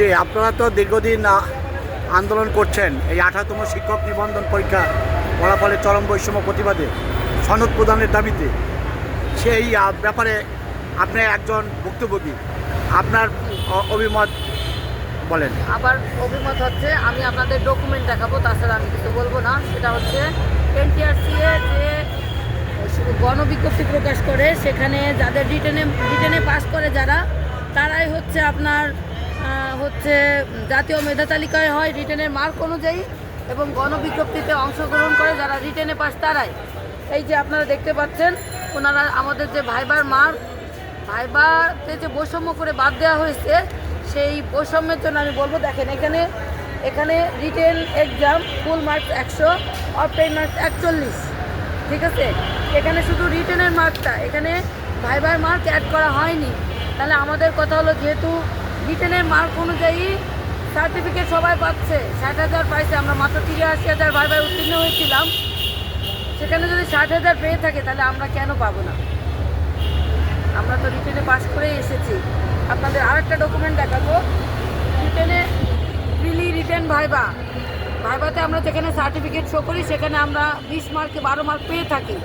যে আপনারা তো দীর্ঘদিন আন্দোলন করছেন, এই আঠারোতম শিক্ষক নিবন্ধন পরীক্ষা ফলাফলে চরম বৈষম্য প্রতিবাদে সনদ প্রদানের দাবিতে সেই ব্যাপারে আপনি একজন ভুক্তভোগী। আপনার অভিমত বলেন। আবার অভিমত হচ্ছে, আমি আপনাদের ডকুমেন্ট দেখাবো, তাছাড়া আমি কিছু বলব না। সেটা হচ্ছে এনটিআরসি এর যে গণবিজ্ঞপ্তি প্রকাশ করে, সেখানে যাদের রিটেনে রিটেনে পাস করে যারা, তারাই হচ্ছে আপনার হচ্ছে জাতীয় মেধা তালিকায় হয় রিটেনের মার্ক অনুযায়ী এবং গণবিজ্ঞপ্তিতে অংশগ্রহণ করে যারা রিটেনে পাস তারাই। এই যে আপনারা দেখতে পাচ্ছেন, ওনারা আমাদের যে ভাইবার মার্ক ভাইবাতে যে বৈষম্য করে বাদ দেওয়া হয়েছে, সেই বৈষম্যের জন্য আমি বলব, দেখেন এখানে এখানে রিটেন এক্সাম ফুল মার্কস একশো অফটাইন মার্কস একচল্লিশ, ঠিক আছে? এখানে শুধু রিটেনের মার্কটা এখানে ভাইবার মার্ক অ্যাড করা হয়নি। তাহলে আমাদের কথা হলো, যেহেতু রিটেনের মার্ক অনুযায়ী সার্টিফিকেট সবাই পাচ্ছে। ষাট হাজার পাইছে, আমরা মাত্র তিরাশি হাজার ভাইবার উত্তীর্ণ হয়েছিলাম। সেখানে যদি ষাট হাজার পেয়ে থাকে, তাহলে আমরা কেন পাবো না? আমরা তো রিটেনে পাস করেই এসেছি। আপনাদের আরেকটা ডকুমেন্ট দেখাবো। রিটেনে প্রিলি রিটেন ভাইবা। ভাইবাতে আমরা যেখানে সার্টিফিকেট শো করি, সেখানে আমরা বিশ মার্কে বারো মার্ক পেয়ে থাকি।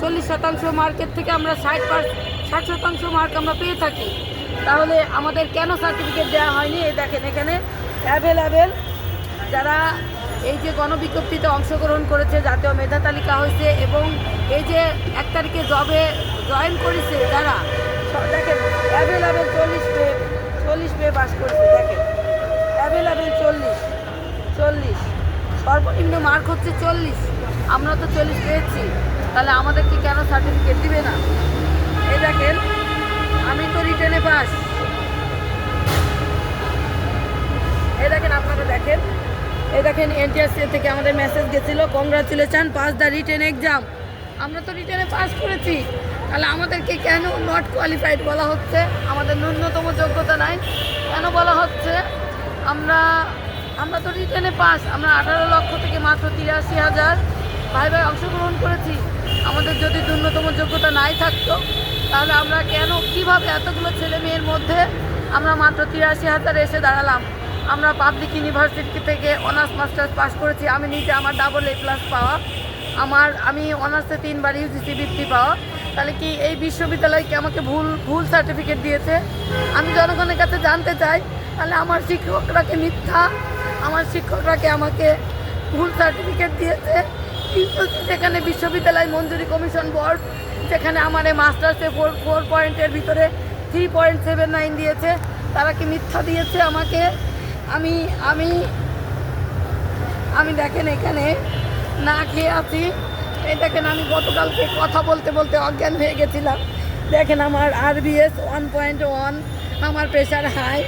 চল্লিশ শতাংশ মার্কের থেকে আমরা ষাট পার ষাট শতাংশ মার্ক আমরা পেয়ে থাকি। তাহলে আমাদের কেন সার্টিফিকেট দেওয়া হয়নি? এই দেখেন এখানে অ্যাভেলেবেল যারা এই যে গণবিজ্ঞপ্তিতে অংশগ্রহণ করেছে, জাতীয় মেধা তালিকা হয়েছে এবং এই যে এক তারিখে জবে জয়েন করেছে যারা দেখেন অ্যাভেলেবেল চল্লিশ পে চল্লিশ পে পাস করেছে, দেখেন। অ্যাভেলেবেল চল্লিশ চল্লিশ। সর্বনিম্ন মার্ক হচ্ছে চল্লিশ। আমরা তো চল্লিশ পেয়েছি। তাহলে আমাদেরকে কেন সার্টিফিকেট দিবে না? দেখেন। এই দেখেন এনটিএসসি থেকে আমাদের মেসেজ গেছিল congratulation pass the written exam আমরা তো রিটেনে পাস করেছি। তাহলে আমাদেরকে কেন নট কোয়ালিফাইড বলা হচ্ছে? আমাদের ন্যূনতম যোগ্যতা নাই। কেন বলা হচ্ছে? আমরা আমরা তো রিটেনে পাস আমরা আঠারো লক্ষ থেকে মাত্র তিরাশি হাজার। ভাই ভাই, অংশগ্রহণ করেছি। আমাদের যদি ন্যূনতম যোগ্যতা নাই থাকতো, তাহলে আমরা কেন, কীভাবে এতগুলো ছেলে মেয়ের মধ্যে আমরা মাত্র তিরাশি হাজার এসে দাঁড়ালাম? আমরা পাবলিক ইউনিভার্সিটি থেকে অনার্স মাস্টার্স পাস করেছি। আমি নিজে আমার ডাবল এ প্লাস পাওয়া। আমার, আমি অনার্সে তিনবার ইউজিসি বৃত্তি পাওয়া। তাহলে কি এই বিশ্ববিদ্যালয় কি আমাকে ভুল ভুল সার্টিফিকেট দিয়েছে? আমি জনগণের কাছে জানতে চাই। তাহলে আমার শিক্ষকরাকে মিথ্যা? আমার শিক্ষকরাকে আমাকে ভুল সার্টিফিকেট দিয়েছে? যেখানে বিশ্ববিদ্যালয় মঞ্জুরি কমিশন বোর্ড যেখানে আমার এই মাস্টার্সে ফোর ফোর পয়েন্টের ভিতরে থ্রি পয়েন্ট সেভেন নাইন দিয়েছে, তারা কি মিথ্যা দিয়েছে আমাকে? আমি আমি আমি দেখেন এখানে না খেয়ে আছি। এই দেখেন আমি গতকালকে কথা বলতে বলতে অজ্ঞান হয়ে গেছিলাম। দেখেন আমার আরবিএস ওয়ান পয়েন্ট ওয়ান আমার প্রেশার হাই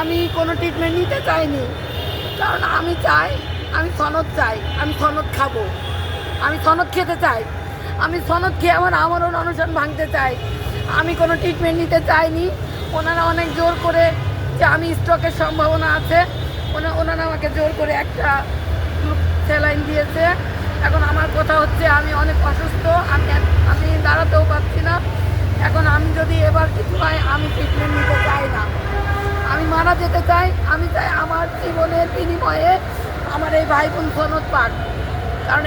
আমি কোনো ট্রিটমেন্ট নিতে চাইনি। কারণ আমি চাই, আমি সনদ চাই, আমি সনদ খাব। আমি সনদ খেতে চাই। আমি সনদ খেয়ে আমার আমরণ অনশন ভাঙতে চাই। আমি কোনো ট্রিটমেন্ট নিতে চাইনি। ওনারা অনেক জোর করে যে আমি স্ট্রোকের সম্ভাবনা আছে। ওনা ওনারা আমাকে জোর করে একটা স্যালাইন দিয়েছে। এখন আমার কথা হচ্ছে আমি অনেক অসুস্থ, আমি আমি দাঁড়াতেও পারছি না। এখন আমি যদি এবার কিছু হয়, আমি ট্রিটমেন্ট নিতে চাই না। আমি মারা যেতে চাই, আমি চাই আমার জীবনের বিনিময়ে আমার এই ভাই বোন সনদ পাক। কারণ